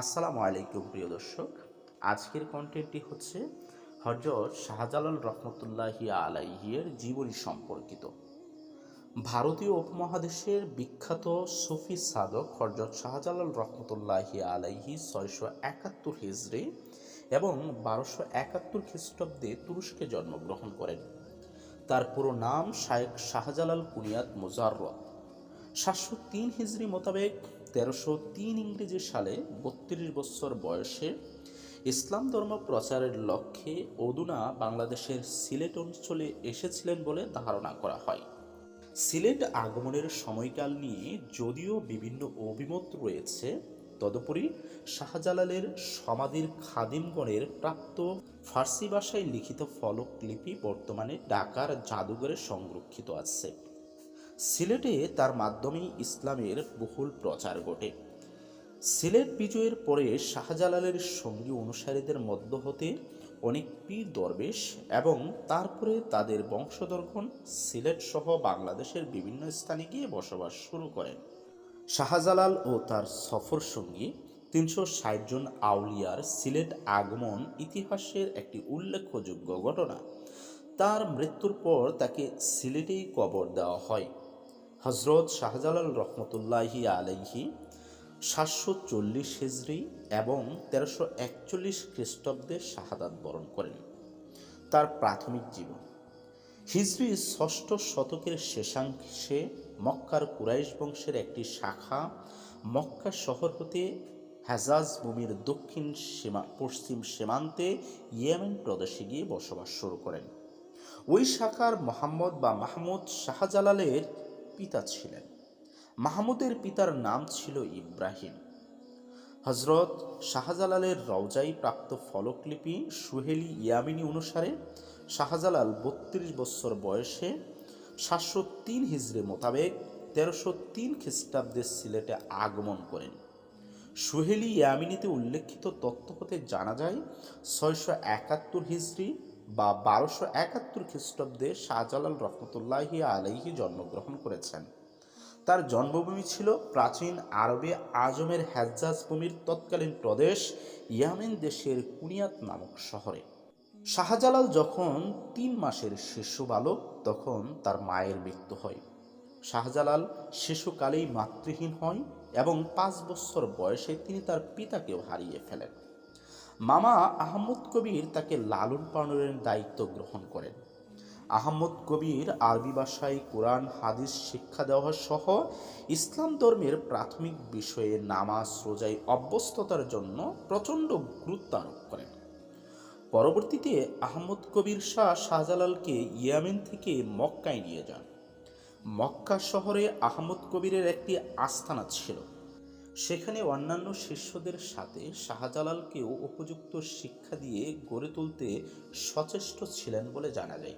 আসসালামু আলাইকুম প্রিয় দর্শক। আজকের কন্টেন্টটি হচ্ছে হজরত শাহজালাল রহমতুল্লাহি আলাইহির জীবনী সম্পর্কিত। ভারতীয় উপমহাদেশের বিখ্যাত সুফি সাধক হজরত শাহজালাল রহমতুল্লাহি আলাইহি ছয়শো একাত্তর হিজড়ি এবং বারোশো একাত্তর খ্রিস্টাব্দে তুরস্কে জন্মগ্রহণ করেন। তার পুরো নাম শায়েখ শাহজালাল কুনিয়াত মুজাররত সাতশো তিন হিজড়ি মোতাবেক তেরোশো তিন ইংরেজি সালে বত্রিশ বছর বয়সে ইসলাম ধর্ম প্রচারের লক্ষ্যে অদুনা বাংলাদেশের সিলেট অঞ্চলে এসেছিলেন বলে ধারণা করা হয়। সিলেট আগমনের সময়কাল নিয়ে যদিও বিভিন্ন অভিমত রয়েছে, তদুপরি শাহজালালের সমাধির খাদিমগণের প্রাপ্ত ফার্সি ভাষায় লিখিত ফলকলিপি বর্তমানে ঢাকার জাদুঘরে সংরক্ষিত আছে। সিলেটে তার মাধ্যমেই ইসলামের বহুল প্রচার ঘটে। সিলেট বিজয়ের পরে শাহজালালের সঙ্গী অনুসারীদের মধ্য হতে অনেক পীর দরবেশ এবং তারপরে তাদের বংশধরগণ সিলেট সহ বাংলাদেশের বিভিন্ন স্থানে গিয়ে বসবাস শুরু করেন। শাহজালাল ও তার সফর সঙ্গী তিনশো ষাট জন আউলিয়ার সিলেট আগমন ইতিহাসের একটি উল্লেখযোগ্য ঘটনা। তার মৃত্যুর পর তাকে সিলেটেই কবর দেওয়া হয়। হজরত শাহজালাল রহমতুল্লাহি আলাইহি সাতশো চল্লিশ হিজড়ি এবং তেরোশো একচল্লিশ খ্রিস্টাব্দে শাহাদাত বরণ করেন। তার প্রাথমিক জীবন। হিজরি ষষ্ঠ শতকের শেষাংশে মক্কার কুরাইশ বংশের একটি শাখা মক্কা শহর হতে হেজাজ ভূমির দক্ষিণ সীমা, পশ্চিম সীমান্তে ইয়েমেন প্রদেশে গিয়ে বসবাস শুরু করেন। ওই শাখার মোহাম্মদ বা মাহমুদ শাহজালালের পিতা ছিলেন। মাহমুদের পিতার নাম ছিল ইব্রাহিম। হজরত শাহজালালের রওজাই প্রাপ্ত ফলকলিপি সুহেলি ইয়ামিনী অনুসারে শাহজালাল বত্রিশ বছর বয়সে সাতশো তিন হিজড়ে মোতাবেক তেরোশো তিন খ্রিস্টাব্দে সিলেটে আগমন করেন। সুহেলি ইয়ামিনীতে উল্লেখিত তথ্য হতে জানা যায়, ছয়শো একাত্তর হিজড়ি বা বারোশো একাত্তর খ্রিস্টাব্দে শাহজালাল রহমতুল্লাহি আলাইহি জন্মগ্রহণ করেছেন। তার জন্মভূমি ছিল প্রাচীন আরবে আজমের হেজ্জাজ ভূমির তৎকালীন প্রদেশ ইয়ামেন দেশের কুনিয়াত নামক শহরে। শাহজালাল যখন তিন মাসের শিশু বালক, তখন তার মায়ের মৃত্যু হয়। শাহজালাল শিশুকালেই মাতৃহীন হয় এবং পাঁচ বছর বয়সে তিনি তার পিতাকেও হারিয়ে ফেলেন। মামা আহমদ কবির তাকে লালন পালনের দায়িত্ব গ্রহণ করেন। আহমদ কবির আরবি ভাষায় কোরআন, হাদিস, শিক্ষা দেওয়া সহ ইসলাম ধর্মের প্রাথমিক বিষয়ে নামাজ, রোজায় অভ্যস্ততার জন্য প্রচণ্ড গুরুত্ব আরোপ করেন। পরবর্তীতে আহমদ কবির শাহ শাহজালালকে ইয়ামেন থেকে মক্কায় নিয়ে যান। মক্কা শহরে আহমদ কবিরের একটি আস্থানা ছিল। সেখানে অন্যান্য শিষ্যদের সাথে শাহজালালকেও উপযুক্ত শিক্ষা দিয়ে গড়ে তুলতে সচেষ্ট ছিলেন বলে জানা যায়।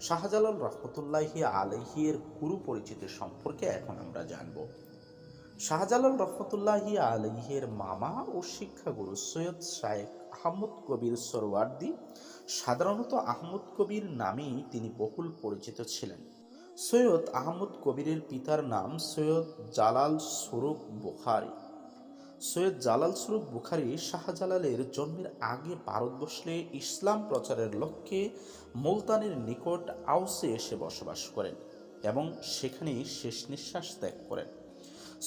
শাহজালাল রহমতুল্লাহি আলহিয়ের গুরু পরিচিতি সম্পর্কে এখন আমরা জানব। শাহজালাল রহমতুল্লাহি আলহিয়ের মামা ও শিক্ষাগুরু সৈয়দ শায়েখ আহমদ কবির সরওয়ার্দি, সাধারণত আহমদ কবির নামেই তিনি বহুল পরিচিত ছিলেন। সৈয়দ আহমদ কবিরের পিতার নাম সৈয়দ জালাল স্বরূপ বুখারি। সৈয়দ জালাল স্বরূপ বুখারি শাহজালালের জন্মের আগে ভারতবর্ষে ইসলাম প্রচারের লক্ষ্যে মুলতানের নিকট আউসে এসে বসবাস করেন এবং সেখানেই শেষ নিঃশ্বাস ত্যাগ করেন।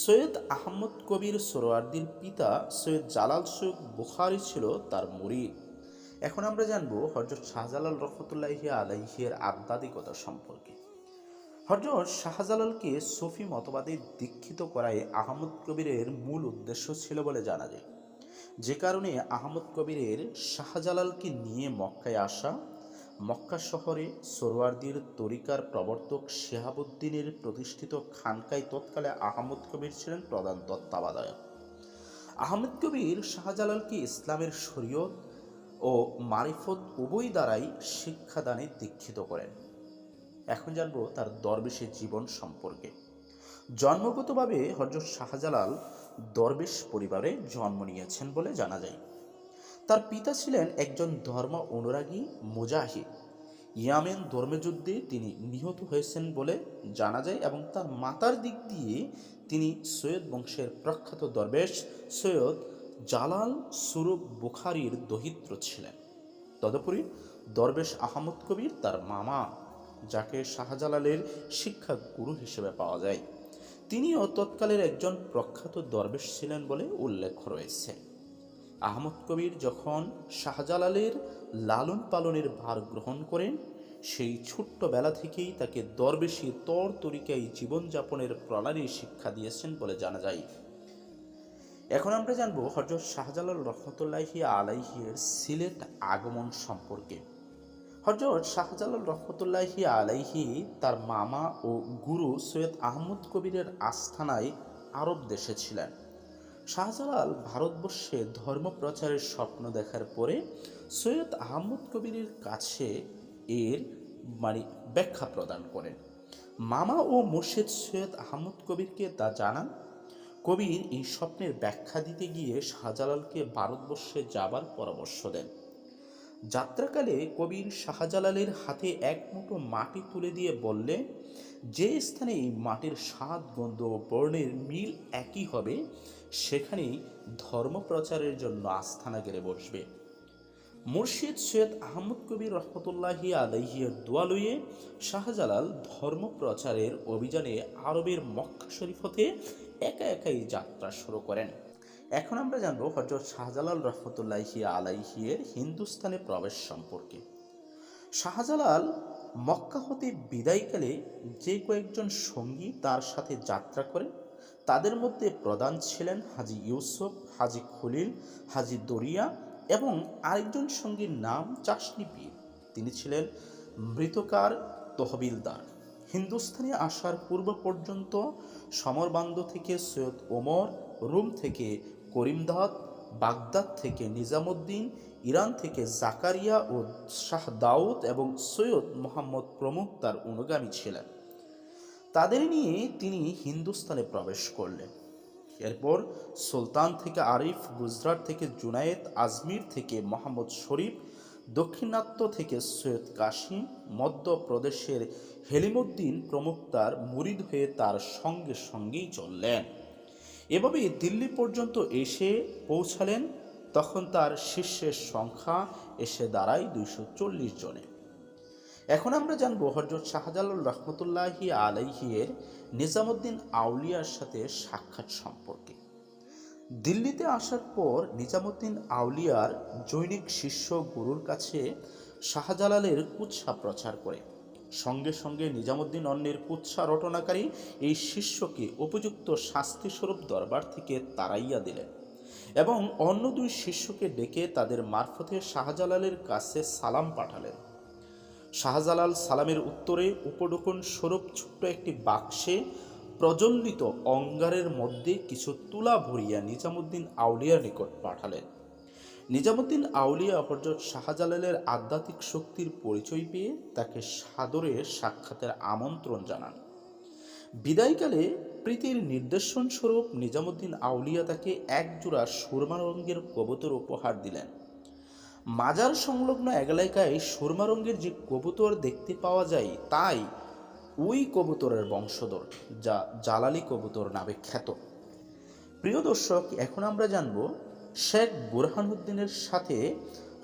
সৈয়দ আহমদ কবির সোরওয়ার্দির পিতা সৈয়দ জালাল সৈয়দ বুখারি ছিল তার মুরিদ। এখন আমরা জানব হজরত শাহজালাল রহমতুল্লাহি আলাইহির আধ্যাত্মিকতা সম্পর্কে। হজরত শাহজালালকে সফি মতবাদে দীক্ষিত করায় আহমদ কবিরের মূল উদ্দেশ্য ছিল বলে জানা যায়। যে কারণে আহমদ কবিরের শাহজালালকে নিয়ে মক্কায় আসা, মক্কা শহরে সোরওয়ার্দির তরিকার প্রবর্তক শেহাবুদ্দিনের প্রতিষ্ঠিত খানকায় তৎকালে আহমদ কবির ছিলেন প্রধান তত্ত্বাবধায়ক। আহমদ কবির শাহজালালকে ইসলামের শরীয়ত ও মারিফত উভয় দ্বারাই শিক্ষাদানে দীক্ষিত করেন। এখন জানব তার দরবেশের জীবন সম্পর্কে। জন্মগতভাবে হজরত শাহজালাল দরবেশ পরিবারে জন্ম নিয়েছেন বলে জানা যায়। তার পিতা ছিলেন একজন ধর্ম অনুরাগী মুজাহিদ। ইয়ামেন ধর্মযুদ্ধে তিনি নিহত হয়েছেন বলে জানা যায় এবং তার মাতার দিক দিয়ে তিনি সৈয়দ বংশের প্রখ্যাত দরবেশ সৈয়দ জালাল সুরুপ বুখারির দহিত্র ছিলেন। তদুপরি দরবেশ আহমদ কবির তার মামা যাকে শাহজালালের শিক্ষা গুরু হিসেবে পাওয়া যায়। তিনিও তৎকালের একজন প্রখ্যাত দরবেশ ছিলেন বলে উল্লেখ রয়েছে। আহমদ কবির যখন শাহজালালের লালন পালনের ভার গ্রহণ করেন, সেই ছোট্ট বেলা থেকেই তাকে দরবেশি তর তরিকায় জীবনযাপনের প্রণালী শিক্ষা দিয়েছেন বলে জানা যায়। এখন আমরা জানব হজরত শাহজালাল রহমতুল্লাহি আলাইহির সিলেট আগমন সম্পর্কে। হজরত শাহজালাল রহমতুল্লাহি আলাইহি তার মামা ও গুরু সৈয়দ আহমদ কবিরের আস্থানায় আরব দেশে ছিলেন। শাহজালাল ভারতবর্ষে ধর্ম প্রচারের স্বপ্ন দেখার পরে সৈয়দ আহমদ কবিরের কাছে এর মানে ব্যাখ্যা প্রদান করেন। মামা ও মুর্শিদ সৈয়দ আহমদ কবিরকে তা জানান, কবির এই স্বপ্নের ব্যাখ্যা দিতে গিয়ে শাহজালালকে ভারতবর্ষে যাবার পরামর্শ দেন। যাত্রাকালে কবির শাহজালালের হাতে এক মুঠো মাটি তুলে দিয়ে বললে যে স্থানে এই মাটির স্বাদ, গন্ধ বর্ণের মিল একই হবে, সেখানেই ধর্ম প্রচারের জন্য আস্থানা গেড়ে বসবে। মুর্শিদ সৈয়দ আহমদ কবির রহমতুল্লাহি আলহিয়ের দোয়ালয়ে শাহজালাল ধর্ম প্রচারের অভিযানে আরবের মক্কা শরীফ হতে একা একাই যাত্রা শুরু করেন। এখন আমরা জানব হজরত শাহজালাল রহমতুল্লাহি আলাইহিয়ের হিন্দুস্তানে প্রবেশ সম্পর্কে। শাহজালাল মক্কা হতে বিদায়কালে যে কয়েকজন সঙ্গী তার সাথে যাত্রা করে, তাদের মধ্যে প্রধান ছিলেন হাজি ইউসুফ, হাজি খলিল, হাজি দরিয়া এবং আরেকজন সঙ্গীর নাম চাষনি পীর। তিনি ছিলেন মৃতকার তহবিলদার। হিন্দুস্তানে আসার পূর্ব পর্যন্ত সমরবান্দ থেকে সৈয়দ ওমর, রুম থেকে করিমদাদ বাগদাদ থেকে নিজামুদ্দিন, ইরান থেকে জাকারিয়া ও শাহ দাউদ এবং সৈয়দ মোহাম্মদ প্রমুখ তার অনুগামী ছিলেন। তাদের নিয়ে তিনি হিন্দুস্তানে প্রবেশ করলেন। এরপর সুলতান থেকে আরিফ, গুজরাট থেকে জুনায়েদ, আজমির থেকে মোহাম্মদ শরীফ, দক্ষিণাত্য থেকে সৈয়দ কাশিম মধ্যপ্রদেশের হেলিমুদ্দিন প্রমুখ তার মুরিদ হয়ে তার সঙ্গে সঙ্গেই চললেন। এভাবে দিল্লি পর্যন্ত এসে পৌঁছালেন, তখন তার শিষ্যের সংখ্যা এসে দাঁড়ায় দুইশো চল্লিশ জনে। এখন আমরা জানব হজরত শাহজালাল রহমতুল্লাহি আলাইহিয়ের নিজামুদ্দিন আউলিয়ার সাথে সাক্ষাৎ সম্পর্কে। দিল্লিতে আসার পর নিজামুদ্দিন আউলিয়ার জৈনিক শিষ্য গুরুর কাছে শাহজালালের কুৎসা প্রচার করে। সঙ্গে সঙ্গে নিজামুদ্দিন অন্যের কুৎসা রটনাকারী এই শিষ্যকে উপযুক্ত শাস্তিস্বরূপ দরবার থেকে তাড়াইয়া দিলেন এবং অন্য দুই শিষ্যকে ডেকে তাদের মারফতে শাহজালালের কাছে সালাম পাঠালেন। শাহজালাল সালামের উত্তরে উপডোকন স্বরূপ ছোট্ট একটি বাক্সে প্রজ্বলিত অঙ্গারের মধ্যে কিছু তুলা ভরিয়া নিজামুদ্দিন আউলিয়ার নিকট পাঠালেন। নিজামুদ্দিন আউলিয়া হজরত শাহজালালের আধ্যাত্মিক শক্তির পরিচয় পেয়ে তাকে সাদরে সাক্ষাতের আমন্ত্রণ জানান। বিদায়কালে প্রীতির নির্দেশন স্বরূপ নিজামুদ্দিন আউলিয়া তাকে একজোড়া সুরমা রঙের কবুতর উপহার দিলেন। মাজার সংলগ্ন এলাকায় সুরমা রঙের যে কবুতর দেখতে পাওয়া যায় তাই ওই কবুতরের বংশধর, যা জালালি কবুতর নামে খ্যাত। প্রিয় দর্শক, এখন আমরা জানব শেখ বুরহানুদ্দিনের সাথে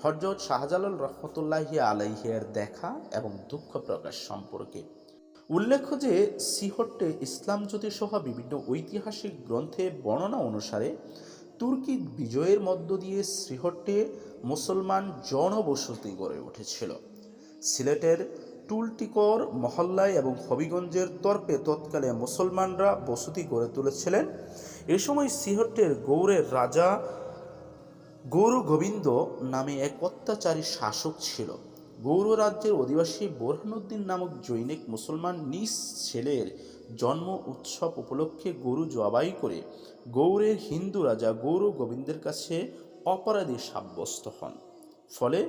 হজরত শাহজালাল রহমতুল্লাহি আলাইহের দেখা এবং দুঃখ প্রকাশ সম্পর্কে। উল্লেখ্য যে, সিহট্টে ইসলাম জ্যোতি সহ বিভিন্ন ঐতিহাসিক গ্রন্থে বর্ণনা অনুসারে তুর্কি বিজয়ের মধ্য দিয়ে শ্রীহট্টে মুসলমান জনবসতি গড়ে উঠেছিল। সিলেটের টুলটিকর মহল্লায় এবং হবিগঞ্জের তর্পে তৎকালে মুসলমানরা বসতি গড়ে তুলেছিলেন। এ সময় সিহট্টের গৌড়ের রাজা গৌর গোবিন্দ নামে এক অত্যাচারী শাসক ছিল। গৌর রাজ্যের অধিবাসী বোরহানুদ্দিন নামক জৈনিক মুসলমান নিজ ছেলের জন্ম উৎসব উপলক্ষে গরু জবাই করে গৌরের হিন্দু রাজা গৌর গোবিন্দের কাছে অপরাধী সাব্যস্ত হন। ফলে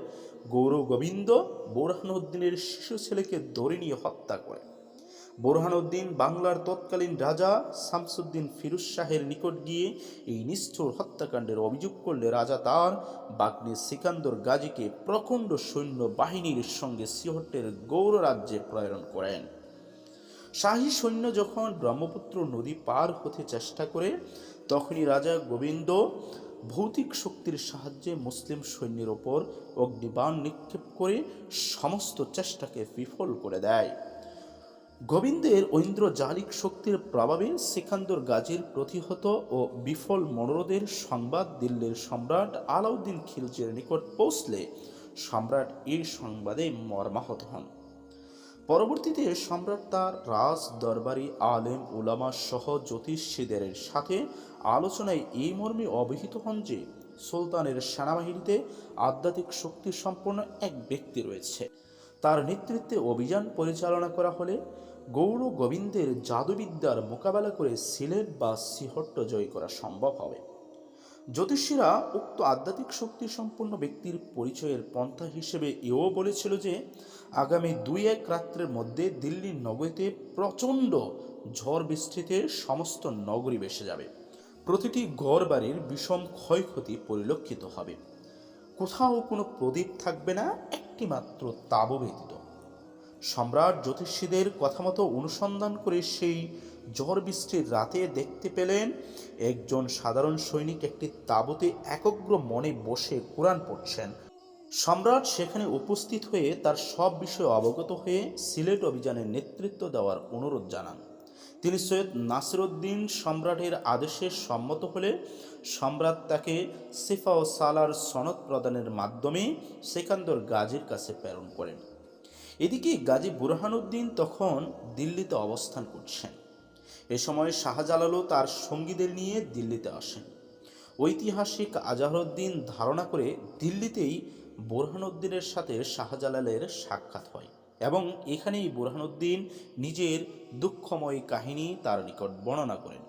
গৌর গোবিন্দ বোরহানুদ্দিনের শিশু ছেলেকে ধরে নিয়ে হত্যা করে। বোরহানুদ্দিন, বাংলার তৎকালীন রাজা শামসুদ্দিন ফিরুজ শাহের নিকট গিয়ে এই নিষ্ঠুর হত্যাকাণ্ডের অভিযোগ করলে রাজা তার বাগ্নে সিকান্দর গাজীকে প্রখণ্ড সৈন্য বাহিনীর সঙ্গে সিহট্টের গৌর রাজ্যে প্রেরণ করেন। শাহী সৈন্য যখন ব্রহ্মপুত্র নদী পার হতে চেষ্টা করে, তখনই রাজা গোবিন্দ ভৌতিক শক্তির সাহায্যে মুসলিম সৈন্যের ওপর অগ্নিবাণ নিক্ষেপ করে সমস্ত চেষ্টাকে বিফল করে দেয়। গোবিন্দের ঐন্দ্রজালিক শক্তির প্রভাবে সিকান্দর গাজীর প্রতিহত ও বিফল মনোরোধের সংবাদ দিল্লির সম্রাট আলাউদ্দিন খিলজির নিকট পৌঁছলে সম্রাট এই সংবাদে মর্মাহত হন। পরবর্তীতে সম্রাট তার রাজ দরবারি আলেম উলামা সহ জ্যোতিষীদের সাথে আলোচনায় এই মর্মে অবহিত হন যে, সুলতানের সেনাবাহিনীতে আধ্যাত্মিক শক্তি সম্পন্ন এক ব্যক্তি রয়েছে। তার নেতৃত্বে অভিযান পরিচালনা করা হলে গৌর গোবিন্দের জাদুবিদ্যার মোকাবেলা করে সিলেট বা সিহট্ট জয় করা সম্ভব হবে। জ্যোতিষীরা উক্ত আধ্যাত্মিক শক্তি সম্পন্ন ব্যক্তির পরিচয়ের পন্থা হিসেবে এও বলেছিল যে, আগামী দুই এক রাত্রের মধ্যে দিল্লির নগরীতে প্রচণ্ড ঝড় বৃষ্টিতে সমস্ত নগরী ভেসে যাবে। প্রতিটি ঘর বাড়ির বিষম ক্ষয়ক্ষতি পরিলক্ষিত হবে। কোথাও কোনো প্রদীপ থাকবে না একটি মাত্র তাবু ব্যতীত। সম্রাট জ্যোতিষীদের কথা মতো অনুসন্ধান করে সেই ঝড় বৃষ্টির রাতে দেখতে পেলেন, একজন সাধারণ সৈনিক একটি তাঁবুতে একগ্র মনে বসে কোরআন পড়ছেন। সম্রাট সেখানে উপস্থিত হয়ে তার সব বিষয়ে অবগত হয়ে সিলেট অভিযানের নেতৃত্ব দেওয়ার অনুরোধ জানান। তিনি সৈয়দ নাসিরুদ্দিন সম্রাটের আদেশে সম্মত হলে সম্রাট তাকে সিফা ও সালার সনদ প্রদানের মাধ্যমে সেকান্দর গাজীর কাছে প্রেরণ করেন। এদিকে গাজী বুরহানুদ্দিন তখন দিল্লিতে অবস্থান করছেন। এ সময় শাহজালালও তার সঙ্গীদের নিয়ে দিল্লিতে আসেন। ঐতিহাসিক আজাহরউদ্দিন ধারণা করে দিল্লিতেই বোরহানুদ্দিনের সাথে শাহজালালের সাক্ষাৎ হয় এবং এখানেই বোরহানুদ্দিন নিজের দুঃখময় কাহিনী তার নিকট বর্ণনা করেন।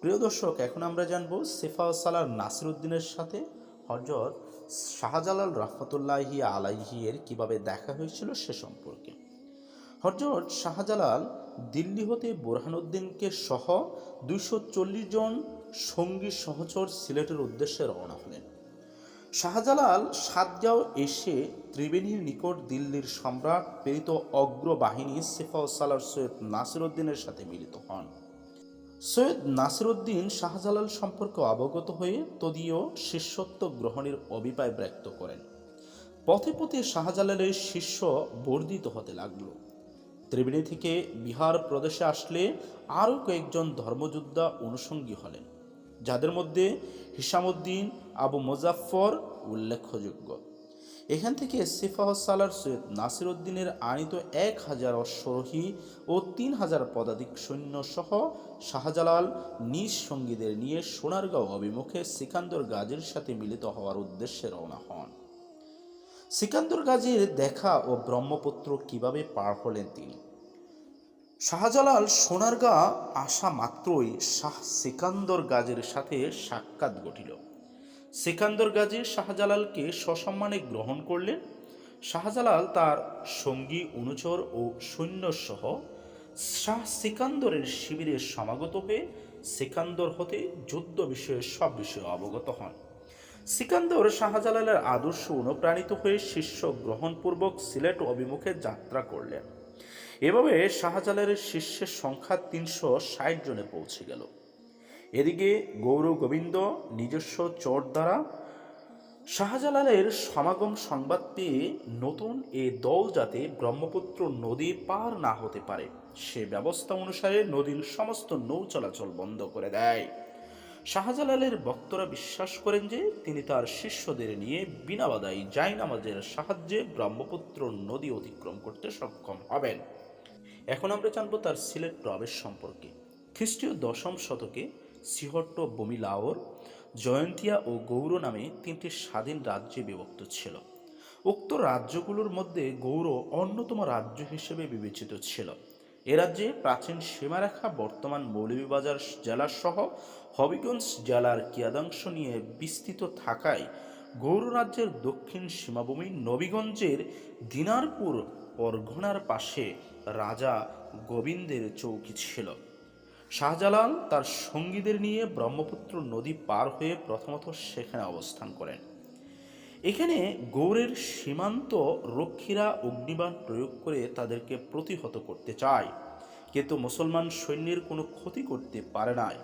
প্রিয় দর্শক, এখন আমরা জানব সেফা সালার নাসিরুদ্দিনের সাথে হজরত শাহজালাল রহমতুল্লাহি আলাইহি এর কীভাবে দেখা হয়েছিল সে সম্পর্কে। হজরত শাহজালাল দিল্লি হতে বোরহানুদ্দিনকে সহ দুইশো চল্লিশ জন সঙ্গী সহচর সিলেটের উদ্দেশ্যে রওনা হলেন। শাহজালাল সাতগাঁও এসে ত্রিবেণীর নিকট দিল্লির সম্রাট প্রেরিত অগ্রবাহিনী সেফা সালার সৈয়দ নাসিরুদ্দিনের সাথে মিলিত হন। সৈয়দ নাসিরুদ্দিন শাহজালাল সম্পর্কে অবগত হয়ে তদীয় শিষ্যত্ব গ্রহণের অভিপ্রায় ব্যক্ত করেন। পথে পথে শাহজালালের শিষ্য বর্ধিত হতে লাগল। ত্রিবেণী থেকে বিহার প্রদেশে আসলে আরও কয়েকজন ধর্মযোদ্ধা অনুষঙ্গী হলেন, যাদের মধ্যে হিসামুদ্দিন, আবু মুজাফফর উল্লেখযোগ্য। এখান থেকে সিফাহ সালার সৈয়দ নাসির উদ্দিনের আনিত এক হাজার অশ্বরোহী ও তিন হাজার পদাতিক সৈন্য সহ শাহজালাল নিজ সঙ্গীদের নিয়ে সোনারগাঁও অভিমুখে সিকান্দর গাজীর সাথে মিলিত হওয়ার উদ্দেশ্যে রওনা হন। সিকান্দর গাজীর দেখা ও ব্রহ্মপুত্র কীভাবে পার হলেন তিনি? শাহজালাল সোনারগাঁ আসা মাত্রই শাহ সিকান্দর গাজীর সাথে সাক্ষাৎ ঘটিল। সিকান্দর গাজী শাহজালালকে সসম্মানে গ্রহণ করলেন। শাহজালাল তার সঙ্গী, অনুচর ও সৈন্যসহ শাহ সিকান্দরের শিবিরে সমাগত হয়ে সিকান্দর হতে যুদ্ধ বিষয়ে সব বিষয়ে অবগত হন। সিকান্দর শাহজালালের আদর্শ অনুপ্রাণিত হয়ে শিষ্য গ্রহণপূর্বক সিলেট অভিমুখে যাত্রা করলেন। এভাবে শাহজালালের শিষ্যের সংখ্যা তিনশো ষাট জনে পৌঁছে গেল। এদিকে গৌর গোবিন্দ নিজস্ব চোট দ্বারা শাহজালালের সমাগম সংবাদ পেয়ে নতুন এ দল যাতে ব্রহ্মপুত্র নদী পার না হতে পারে, সে ব্যবস্থা অনুসারে নদীর সমস্ত নৌ চলাচল বন্ধ করে দেয়। শাহজালালের ভক্তরা বিশ্বাস করেন যে তিনি তার শিষ্যদের নিয়ে বিনা বাধাই জায়নামাজের সাহায্যে ব্রহ্মপুত্র নদী অতিক্রম করতে সক্ষম হবেন। এখন আমরা জানব তার সিলেট প্রবেশ সম্পর্কে। খ্রিস্টীয় দশম শতকে সিহট্ট বমিলাওর জয়ন্তিয়া ও গৌর নামে তিনটি স্বাধীন রাজ্যে বিভক্ত ছিল। উক্ত রাজ্যগুলোর মধ্যে গৌর অন্যতম রাজ্য হিসেবে বিবেচিত ছিল। এ রাজ্যে প্রাচীন সীমারেখা, বর্তমান মৌলভীবাজার জেলার সহ হবিগঞ্জ জেলার কিয়াদাংশ নিয়ে বিস্তৃত থাকায় গৌর রাজ্যের দক্ষিণ সীমাভূমি নবীগঞ্জের দিনারপুর, পরগনার পাশে রাজা গোবিন্দের চৌকি ছিল। শাহজালাল তার সঙ্গীদের নিয়ে ব্রহ্মপুত্র নদী পার হয়ে প্রথমত সেখানে অবস্থান করেন। এখানে গৌড়ের সীমান্ত রক্ষীরা অগ্নিবাণ প্রয়োগ করে তাদেরকে প্রতিহত করতে চায়, কিন্তু মুসলমান সৈন্যের কোনো ক্ষতি করতে পারে নাই।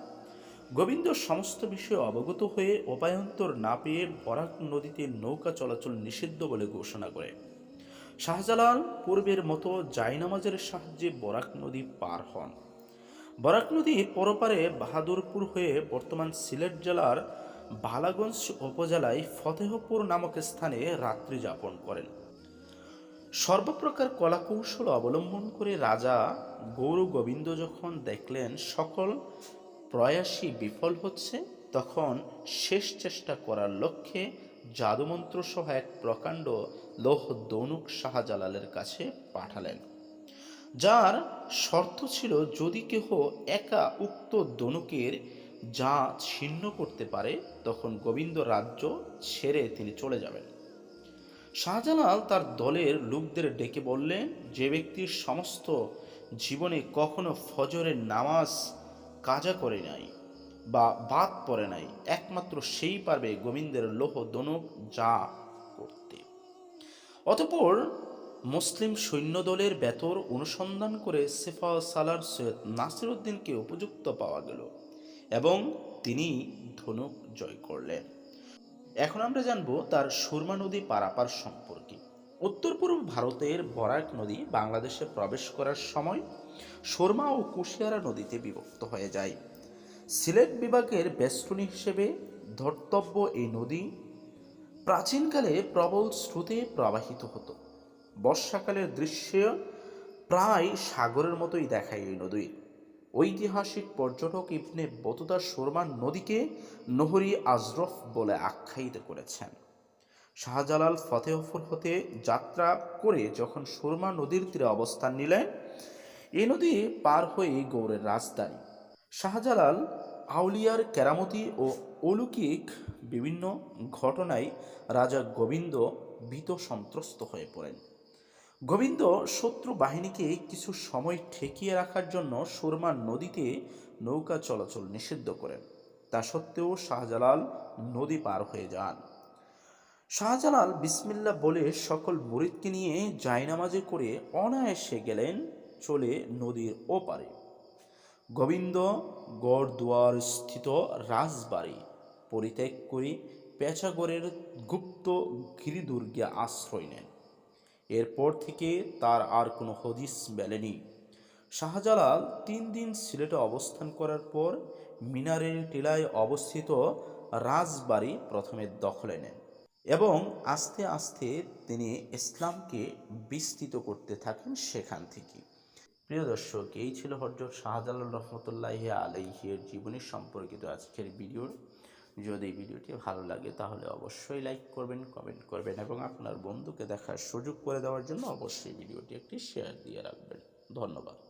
গোবিন্দ সমস্ত বিষয়ে অবগত হয়ে উপায়ন্তর না পেয়ে বরাক নদীতে নৌকা চলাচল নিষিদ্ধ বলে ঘোষণা করে। শাহজালাল পূর্বের মতো জায়নামাজের সাহায্যে বরাক নদী পার হন। বরাক নদীর পরপারে বাহাদুরপুর হয়ে বর্তমান সিলেট জেলার বালাগঞ্জ উপজেলায় ফতেহপুর নামক স্থানে রাত্রি যাপন করেন। সর্বপ্রকার কলাকৌশল অবলম্বন করে রাজা গৌর গোবিন্দ যখন দেখলেন সকল প্রয়াসই বিফল হচ্ছে, তখন শেষ চেষ্টা করার লক্ষ্যে জাদুমন্ত্র সহ এক প্রকাণ্ড লৌহ দৌনুক শাহজালালের কাছে পাঠালেন। যার শর্ত ছিল যদি কেহ একা উক্ত দনুকের যা ছিন্ন করতে পারে, তখন গোবিন্দ রাজ্য ছেড়ে তিনি চলে যাবেন। শাহজালাল তার দলের লোকদের ডেকে বললেন, যে ব্যক্তির সমস্ত জীবনে কখনো ফজরের নামাজ কাজা করে নাই বা বাদ পড়ে নাই, একমাত্র সেই পারবে গোবিন্দের লোহ দনক যা করতে। অতপর মুসলিম সৈন্যদলের বেতর অনুসন্ধান করে সেফা সালার সৈয়দ নাসিরুদ্দিনকে উপযুক্ত পাওয়া গেল এবং তিনি ধনুক জয় করলেন। এখন আমরা জানব তার সুরমা নদী পারাপার সম্পর্কে। উত্তর পূর্ব ভারতের বরাক নদী বাংলাদেশে প্রবেশ করার সময় সুরমা ও কুশিয়ারা নদীতে বিভক্ত হয়ে যায়। সিলেট বিভাগের বেষ্টনী হিসেবে ধর্তব্য এই নদী প্রাচীনকালে প্রবল স্রোতে প্রবাহিত হতো। বর্ষাকালের দৃশ্যে প্রায় সাগরের মতোই দেখায় এই নদী। ঐতিহাসিক পর্যটক ইবনে বতুদা সুরমান নদীকে নহরি আজরফ বলে আখ্যায়িত করেছেন। শাহজালাল ফতেহপুর হতে যাত্রা করে যখন সুরমা নদীর তীরে অবস্থান নিলেন এই নদী পার হয়ে গৌড়ের রাজধানী। শাহজালাল আউলিয়ার কেরামতি ও অলৌকিক বিভিন্ন ঘটনায় রাজা গোবিন্দ ভীত সন্ত্রস্ত হয়ে পড়েন। গোবিন্দ শত্রু বাহিনীকে কিছু সময় ঠেকিয়ে রাখার জন্য সুরমা নদীতে নৌকা চলাচল নিষিদ্ধ করেন। তা সত্ত্বেও শাহজালাল নদী পার হয়ে যান। শাহজালাল বিসমিল্লা বলে সকল মুরিদকে নিয়ে জায়নামাজে করে অনায়াসে গেলেন, চলে নদীর ওপারে। গোবিন্দ গড়দুয়ার স্থিত রাজবাড়ি পরিত্যাগ করে পেঁচাগড়ের গুপ্ত গিরিদুর্গে আশ্রয় নেন। এরপর থেকে তার আর কোনো হদিস মেলেনি। শাহজালাল তিন দিন সিলেটে অবস্থান করার পর মিনারের টিলায় অবস্থিত রাজবাড়ি প্রথমে দখলে নেন এবং আস্তে আস্তে তিনি ইসলামকে বিস্তৃত করতে থাকেন সেখান থেকে। প্রিয় দর্শক, এই ছিল হজরত শাহজালাল রহমতুল্লাহ আলাইহির জীবনী সম্পর্কিত আজকের ভিডিওর যদি ভিডিওটি ভালো লাগে তাহলে অবশ্যই লাইক করবেন, কমেন্ট করবেন এবং আপনার বন্ধুকে দেখার সুযোগ করে দেওয়ার জন্য অবশ্যই ভিডিওটি একটি শেয়ার দিয়ে রাখবেন। ধন্যবাদ।